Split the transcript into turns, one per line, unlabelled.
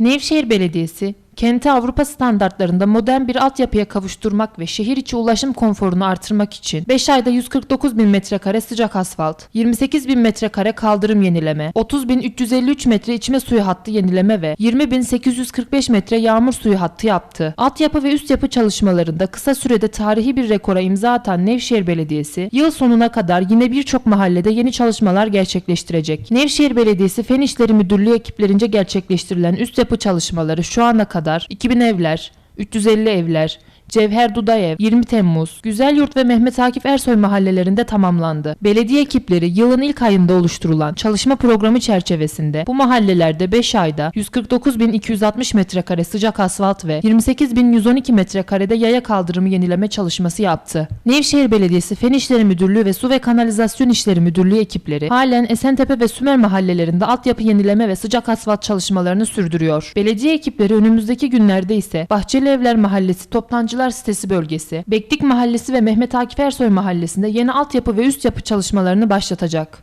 Nevşehir Belediyesi, kenti Avrupa standartlarında modern bir altyapıya kavuşturmak ve şehir içi ulaşım konforunu artırmak için 5 ayda 149 bin metrekare sıcak asfalt, 28 bin metrekare kaldırım yenileme, 30 bin 353 metre içme suyu hattı yenileme ve 20 bin 845 metre yağmur suyu hattı yaptı. Altyapı ve üst yapı çalışmalarında kısa sürede tarihi bir rekora imza atan Nevşehir Belediyesi, yıl sonuna kadar yine birçok mahallede yeni çalışmalar gerçekleştirecek. Nevşehir Belediyesi Fen İşleri Müdürlüğü ekiplerince gerçekleştirilen üst yapı çalışmaları şu ana kadar 2000 evler, 350 evler, Cevher Dudayev, 20 Temmuz, Güzelyurt ve Mehmet Akif Ersoy mahallelerinde tamamlandı. Belediye ekipleri yılın ilk ayında oluşturulan çalışma programı çerçevesinde bu mahallelerde 5 ayda 149.260 metrekare sıcak asfalt ve 28.112 metrekarede yaya kaldırımı yenileme çalışması yaptı. Nevşehir Belediyesi Fen İşleri Müdürlüğü ve Su ve Kanalizasyon İşleri Müdürlüğü ekipleri halen Esentepe ve Sümer mahallelerinde altyapı yenileme ve sıcak asfalt çalışmalarını sürdürüyor. Belediye ekipleri önümüzdeki günlerde ise Bahçeli Evler Mahallesi Toptancılar Sitesi bölgesi, Beklik Mahallesi ve Mehmet Akif Ersoy Mahallesi'nde yeni altyapı ve üst yapı çalışmalarını başlatacak.